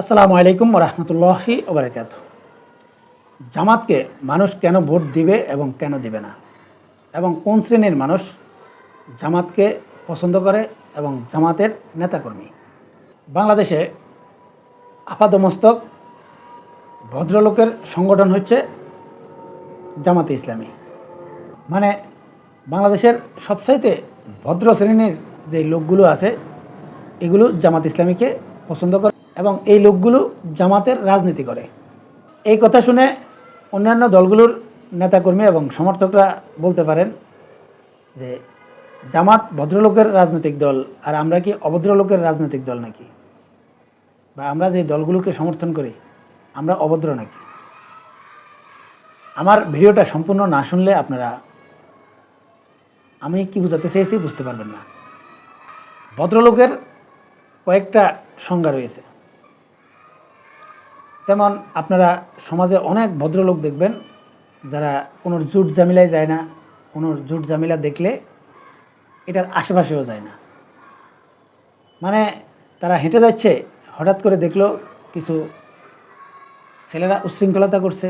আসসালামু আলাইকুম রহমতুল্লাহি ওবরাকাত জামাতকে মানুষ কেন ভোট দিবে এবং কেন দিবে না? এবং কোন শ্রেণির মানুষ জামাতকে পছন্দ করে এবং জামাতের নেতাকর্মী? বাংলাদেশে আপাদমস্তক ভদ্রলোকের সংগঠন হচ্ছে জামাতে ইসলামী। মানে বাংলাদেশের সবচাইতে ভদ্র শ্রেণির যে লোকগুলো আছে, এগুলো জামাত ইসলামীকে পছন্দ করে। এবং এই লোকগুলো জামাতের রাজনীতি করে। এই কথা শুনে অন্যান্য দলগুলোর নেতাকর্মী এবং সমর্থকরা বলতে পারেন যে, জামাত ভদ্রলোকের রাজনৈতিক দল আর আমরা কি অভদ্রলোকের রাজনৈতিক দল নাকি? বা আমরা যে দলগুলোকে সমর্থন করি, আমরা অভদ্র নাকি? আমার ভিডিওটা সম্পূর্ণ না শুনলে আপনারা, আমি কি বোঝাতে চেয়েছি বুঝতে পারবেন না। ভদ্রলোকের কয়েকটা সংজ্ঞা রয়েছে। যেমন আপনারা সমাজে অনেক ভদ্রলোক দেখবেন, যারা কোনো জুট জামিলায় যায় না কোনো জুট জামিলা দেখলে এটার আশেপাশেও যায় না। মানে তারা হেঁটে যাচ্ছে, হঠাৎ করে দেখল কিছু ছেলেরা উশৃঙ্খলতা করছে।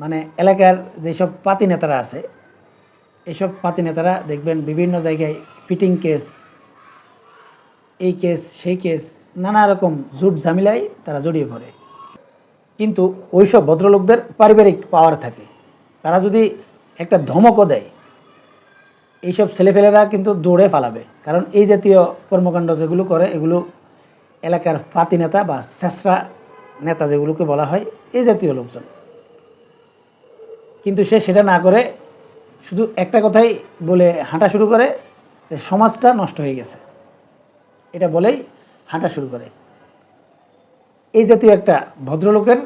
মানে এলাকার যেসব পাতি নেতারা আছে এইসব পাতি নেতারা দেখবেন বিভিন্ন জায়গায় ফিটিং কেস, এই কেস, সেই কেস, নানা রকম জুট ঝামেলায় তারা জড়িয়ে পড়ে। কিন্তু ওইসব ভদ্রলোকদের পারিবারিক পাওয়ার থাকে। তারা যদি একটা ধমকও দেয়, এইসব ছেলেফেলেরা কিন্তু দৌড়ে পালাবে। কারণ এই জাতীয় কর্মকাণ্ড যেগুলো করে, এগুলো এলাকার পাতি নেতা বা শেষরা নেতা যেগুলোকে বলা হয়, এই জাতীয় লোকজন। কিন্তু সে সেটা না করে, শুধু একটা কথাই বলে হাঁটা শুরু করে সমাজটা নষ্ট হয়ে গেছে। এটা বলেই হাঁটা শুরু করে। এই জাতীয় একটা ভদ্রলোকের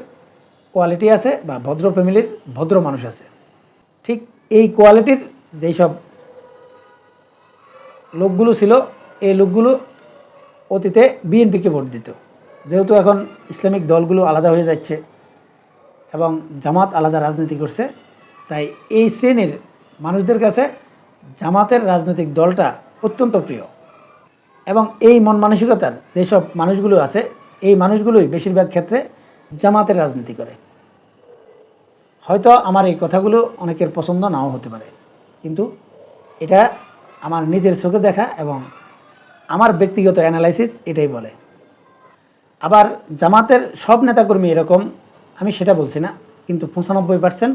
কোয়ালিটি আছে বা ভদ্র ফ্যামিলির ভদ্র মানুষ আছে। ঠিক এই কোয়ালিটির যেই সব লোকগুলো ছিল, এই লোকগুলো অতীতে বিএনপিকে ভোট দিত। যেহেতু এখন ইসলামিক দলগুলো আলাদা হয়ে যাচ্ছে এবং জামাত আলাদা রাজনীতি করছে, তাই এই শ্রেণির মানুষদের কাছে জামাতের রাজনৈতিক দলটা অত্যন্ত প্রিয়। এবং এই মন মানসিকতার যেসব মানুষগুলো আছে এই মানুষগুলোই বেশিরভাগ ক্ষেত্রে জামাতের রাজনীতি করে। হয়তো আমার এই কথাগুলো অনেকের পছন্দ নাও হতে পারে। কিন্তু এটা আমার নিজের চোখে দেখা এবং আমার ব্যক্তিগত অ্যানালাইসিস এটাই বলে। আবার জামাতের সব নেতাকর্মী এরকম, আমি সেটা বলছি না, কিন্তু পঁচানব্বই পার্সেন্ট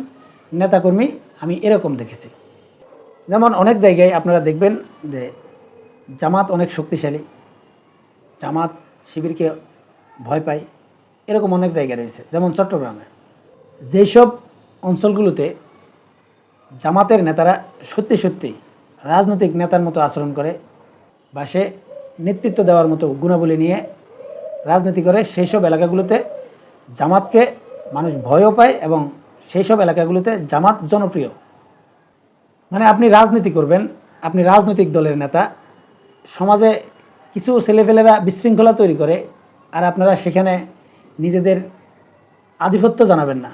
নেতাকর্মী আমি এরকম দেখেছি। যেমন অনেক জায়গায় আপনারা দেখবেন যে জামাত অনেক শক্তিশালী। জামাত শিবিরকে ভয় পায় এরকম অনেক জায়গা রয়েছে, যেমন চট্টগ্রামে। যেসব অঞ্চলগুলোতে জামাতের নেতারা সত্যি সত্যি রাজনৈতিক নেতার মতো আচরণ করে বা সে নেতৃত্ব দেওয়ার মতো গুণাবলী নিয়ে রাজনীতি করে সেই সব এলাকাগুলোতে জামাতকে মানুষ ভয়ও পায় এবং সেই সব এলাকাগুলোতে জামাত জনপ্রিয়। মানে আপনি রাজনীতি করবেন, আপনি রাজনৈতিক দলের নেতা, সমাজে কিছু ছেলেপেলেরা বিশৃঙ্খলা তৈরি করে আর আপনারা সেখানে নিজেদের আধিপত্য জানাবেন না।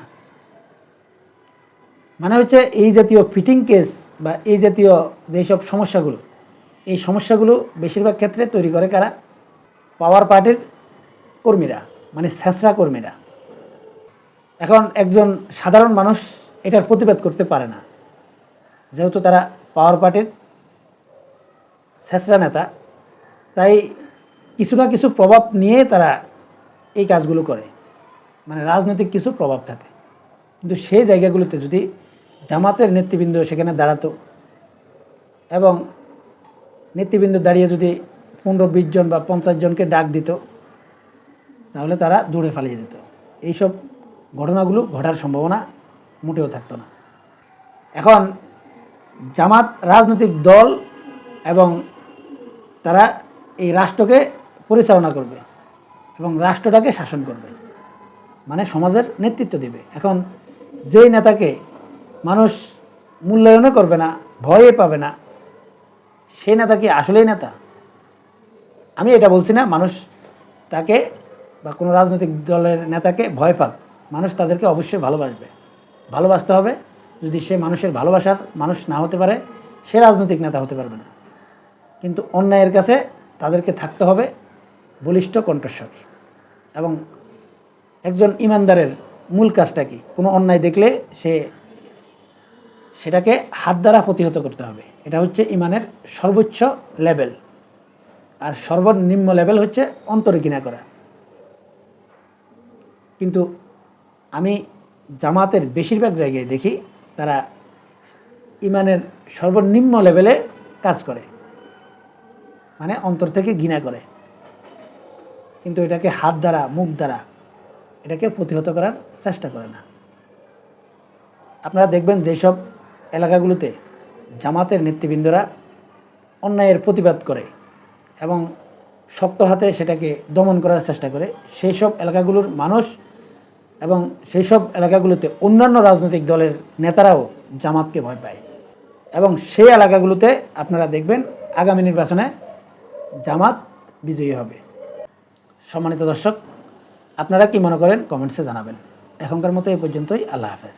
মানে হচ্ছে এই জাতীয় ফিটিং কেস বা এই জাতীয় যেসব সমস্যাগুলো, এই সমস্যাগুলো বেশিরভাগ ক্ষেত্রে তৈরি করে কারা? পাওয়ার পার্টির কর্মীরা মানে স্যাঁচরা কর্মীরা। এখন একজন সাধারণ মানুষ এটার প্রতিবাদ করতে পারে না। যেহেতু তারা পাওয়ার পার্টির শেষরা নেতা, তাই কিছু না কিছু প্রভাব নিয়ে তারা এই কাজগুলো করে। মানে রাজনৈতিক কিছু প্রভাব থাকে। কিন্তু সেই জায়গাগুলোতে যদি জামাতের নেতৃবৃন্দ সেখানে দাঁড়াতো এবং নেতৃবৃন্দ দাঁড়িয়ে যদি পনেরো, বিশ জন বা পঞ্চাশ জনকে ডাক দিত, তাহলে তারা দূরে ফালিয়ে যেত। এইসব ঘটনাগুলো ঘটার সম্ভাবনা মোটেও থাকতো না। এখন জামাত, রাজনৈতিক দল এবং তারা এই রাষ্ট্রকে পরিচালনা করবে এবং রাষ্ট্রটাকে শাসন করবে মানে সমাজের নেতৃত্ব দেবে। এখন যেই নেতাকে মানুষ মূল্যায়নও করবে না ভয়ে পাবে না, সেই নেতা কি আসলেই নেতা? আমি এটা বলছি না, মানুষ তাকে বা কোনো রাজনৈতিক দলের নেতাকে ভয় পাক। মানুষ তাদেরকে অবশ্যই ভালোবাসবে। ভালোবাসতে হবে, যদি সে মানুষের ভালোবাসার মানুষ না হতে পারে, সে রাজনৈতিক নেতা হতে পারবে না। কিন্তু অন্যায়ের কাছে তাদেরকে থাকতে হবে বলিষ্ঠ কণ্ঠস্বর। এবং একজন ইমানদারের মূল কাজটা কি? কোনো অন্যায় দেখলে সে সেটাকে হাত দ্বারা প্রতিহত করতে হবে। এটা হচ্ছে ইমানের সর্বোচ্চ লেভেল। আর সর্বনিম্ন লেভেল হচ্ছে অন্তরে ঘৃণা করা। কিন্তু আমি জামাতের বেশিরভাগ জায়গায় দেখি তারা ইমানের সর্বনিম্ন লেভেলে কাজ করে। মানে অন্তর থেকে ঘৃণা করে। কিন্তু এটাকে হাত দ্বারা, মুখ দ্বারা এটাকে প্রতিহত করার চেষ্টা করে না। আপনারা দেখবেন যেসব এলাকাগুলোতে জামাতের নেতৃবৃন্দরা অন্যায়ের প্রতিবাদ করে এবং শক্ত হাতে সেটাকে দমন করার চেষ্টা করে সেই সব এলাকাগুলোর মানুষ এবং সেই সব এলাকাগুলোতে অন্যান্য রাজনৈতিক দলের নেতারাও জামাতকে ভয় পায়। এবং সেই এলাকাগুলোতে আপনারা দেখবেন আগামী নির্বাচনে জামাত বিজয়ী হবে। সম্মানিত দর্শক আপনারা কি মনে করেন কমেন্টসে জানাবেন। এখনকার মতো এই পর্যন্তই আল্লাহ হাফেজ।